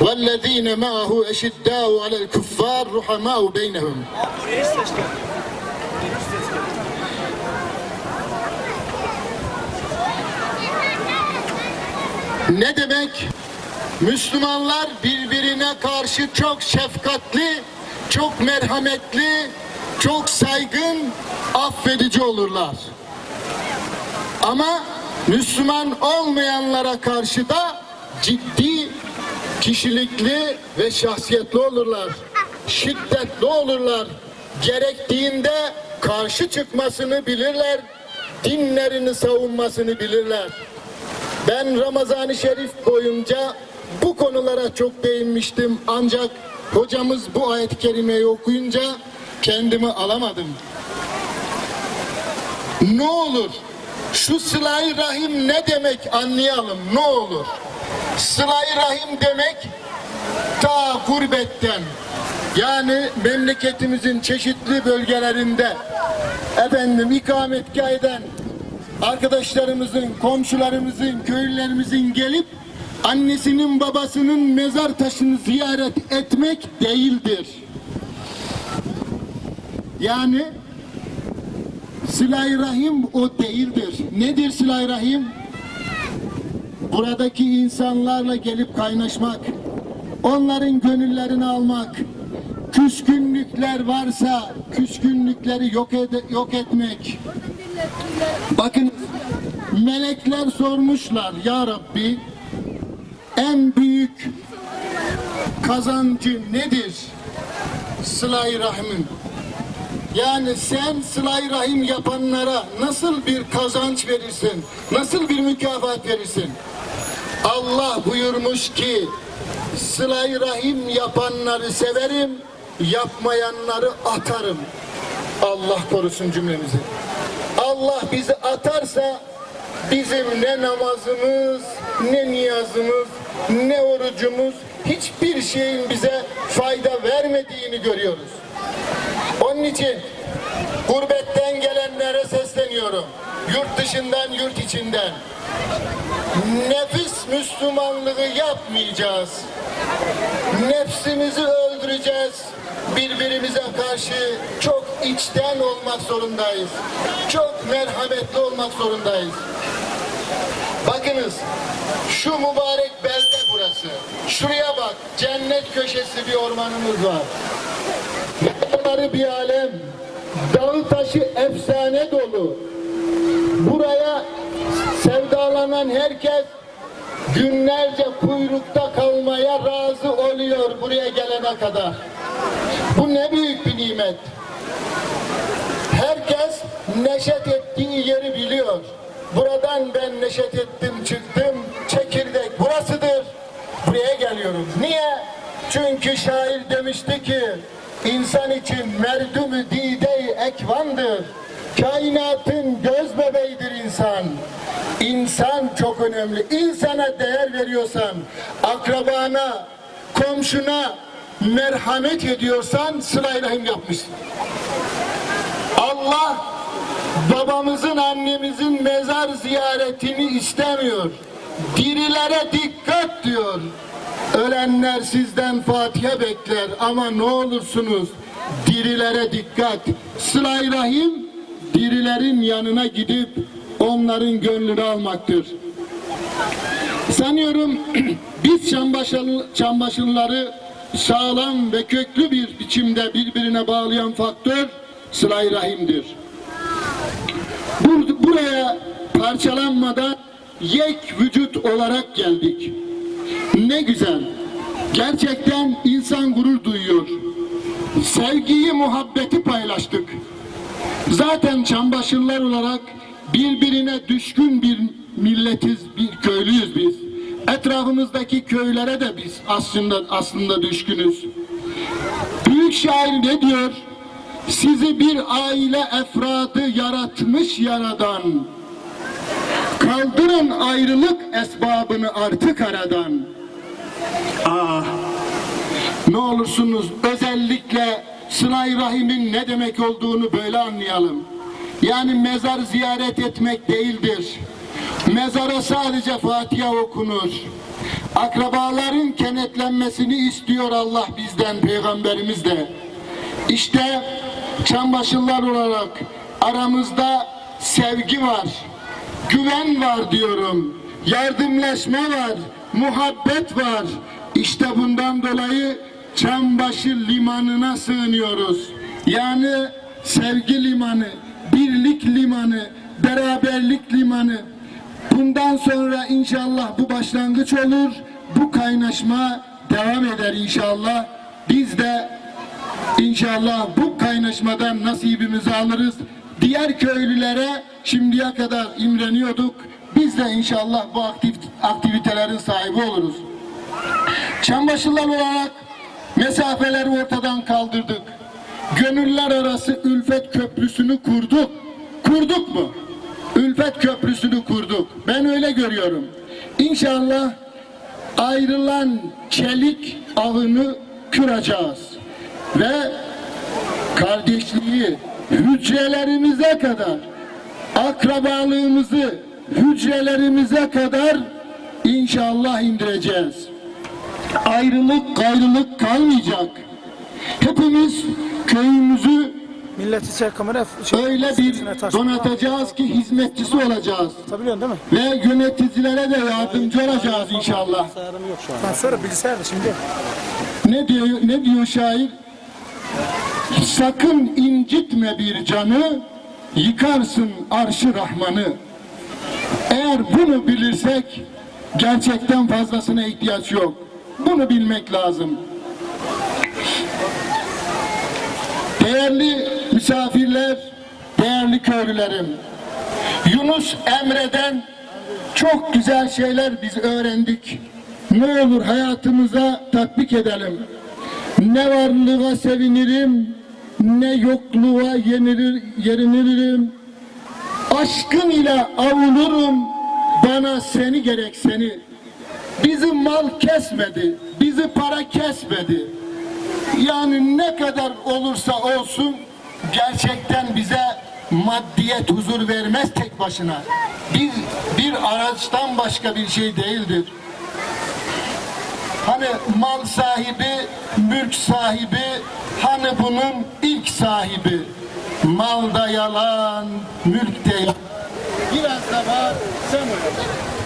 وَالَّذ۪ينَ مَعَهُ اَشِدَّاءُ عَلَى الْكُفَّارِ رُحَمَاءُ بَيْنَهُم Ne demek? Müslümanlar birbirine karşı çok şefkatli, çok merhametli, çok saygın, affedici olurlar. Ama Müslüman olmayanlara karşı da ciddi, kişilikli ve şahsiyetli olurlar. Şiddetli olurlar. Gerektiğinde karşı çıkmasını bilirler. Dinlerini savunmasını bilirler. Ben Ramazan-ı Şerif boyunca bu konulara çok değinmiştim ancak hocamız bu ayet-i kerimeyi okuyunca kendimi alamadım. Ne olur şu sıla-i rahim ne demek anlayalım ne olur. Sıla-i rahim demek ta gurbetten yani memleketimizin çeşitli bölgelerinde efendim ikametgah eden arkadaşlarımızın, komşularımızın, köylülerimizin gelip annesinin babasının mezar taşını ziyaret etmek değildir. Yani Sıla-i Rahim o değildir. Nedir Sıla-i Rahim? Buradaki insanlarla gelip kaynaşmak, onların gönüllerini almak, küskünlükler varsa küskünlükleri yok, ede- yok etmek. Bakın melekler sormuşlar ya Rabbi en büyük kazancı nedir? Sıla-i Rahim'in. Yani sen sıla-i rahim yapanlara nasıl bir kazanç verirsin? Nasıl bir mükafat verirsin? Allah buyurmuş ki sıla-i rahim yapanları severim, yapmayanları atarım. Allah korusun cümlemizi. Allah bizi atarsa bizim ne namazımız, ne niyazımız, ne orucumuz hiçbir şeyin bize fayda vermediğini görüyoruz. Onun için gurbetten gelenlere sesleniyorum. Yurt dışından, yurt içinden. Nefis Müslümanlığı yapmayacağız. Nefsimizi öldüreceğiz. Birbirimize karşı çok içten olmak zorundayız. Çok merhametli olmak zorundayız. Bakınız şu mübarek belde burası. Şuraya bak cennet köşesi bir ormanımız var. Dağları bir alem, dağı taşı efsane dolu. Buraya sevdalanan herkes günlerce kuyrukta kalmaya razı oluyor buraya gelene kadar. Bu ne büyük bir nimet. Herkes neşet ettiği yeri biliyor. Buradan ben neşet ettim çıktım. Çekirdek burasıdır. Buraya geliyorum. Niye? Çünkü şair demişti ki insan için merdümü dide ekvandır. Kainatın göz bebeğidir insan. İnsan çok önemli. İnsana değer veriyorsan, akrabana, komşuna merhamet ediyorsan sıla rahim yapmışsın. Allah babamızın annemizin mezar ziyaretini istemiyor. Dirilere dikkat diyor. Ölenler sizden Fatiha bekler ama ne olursunuz dirilere dikkat. Sıla-i Rahim dirilerin yanına gidip onların gönlünü almaktır. Sanıyorum biz Çambaşılı, Çambaşılıları sağlam ve köklü bir biçimde birbirine bağlayan faktör sıla-i rahimdir. Bur- buraya parçalanmadan yek vücut olarak geldik. Ne güzel. Gerçekten insan gurur duyuyor. Sevgiyi, muhabbeti paylaştık. Zaten Çambaşırlar olarak birbirine düşkün bir milletiz, bir köylüyüz biz. Etrafımızdaki köylere de biz aslında aslında düşkünüz. Büyük şair ne diyor? Sizi bir aile efradı yaratmış yaradan. Kaldırın ayrılık esbabını artık aradan. Ah, ne olursunuz özellikle sıla rahimin ne demek olduğunu böyle anlayalım. Yani mezar ziyaret etmek değildir. Mezara sadece Fatiha okunur. Akrabaların kenetlenmesini istiyor Allah bizden, Peygamberimiz de. İşte çambaşırlar olarak aramızda sevgi var, güven var diyorum, yardımlaşma var, muhabbet var. İşte bundan dolayı Çambaşı limanına sığınıyoruz. Yani sevgi limanı, birlik limanı, beraberlik limanı. Bundan sonra inşallah bu başlangıç olur. Bu kaynaşma devam eder inşallah. Biz de İnşallah bu kaynaşmadan nasibimizi alırız. Diğer köylülere şimdiye kadar imreniyorduk. Biz de inşallah bu aktif, aktivitelerin sahibi oluruz. Çambaşırlar olarak mesafeleri ortadan kaldırdık. Gönüller arası ülfet köprüsünü kurduk. Kurduk mu? Ülfet köprüsünü kurduk. Ben öyle görüyorum. İnşallah ayrılan çelik ağını kıracağız. Ve kardeşliği hücrelerimize kadar, akrabalığımızı hücrelerimize kadar inşallah indireceğiz. Ayrılık gayrılık kalmayacak. Hepimiz köyümüzü Millet içer kamera şey, öyle bir donatacağız ki hizmetçisi olacağız. Atabiliyorsun değil mi? Ve yöneticilere de yardımcı olacağız inşallah. Ben sonra bilgisayarda şimdi. Ne diyor ne diyor şair? Sakın incitme bir canı, yıkarsın arşı Rahman'ı. Eğer bunu bilirsek gerçekten fazlasına ihtiyaç yok. Bunu bilmek lazım. Değerli misafirler, değerli köylülerim. Yunus Emre'den çok güzel şeyler biz öğrendik. Ne olur hayatımıza tatbik edelim. Ne varlığa sevinirim, ne yokluğa yenilir, yenilirim. Aşkın ile avunurum, bana seni gerek seni. Bizi mal kesmedi, bizi para kesmedi. Yani ne kadar olursa olsun gerçekten bize maddiyet huzur vermez tek başına. Bir, bir araçtan başka bir şey değildir. Hani mal sahibi, mülk sahibi, hani bunun ilk sahibi. Malda yalan, mülkte yalan. Biraz da var, sen öyle.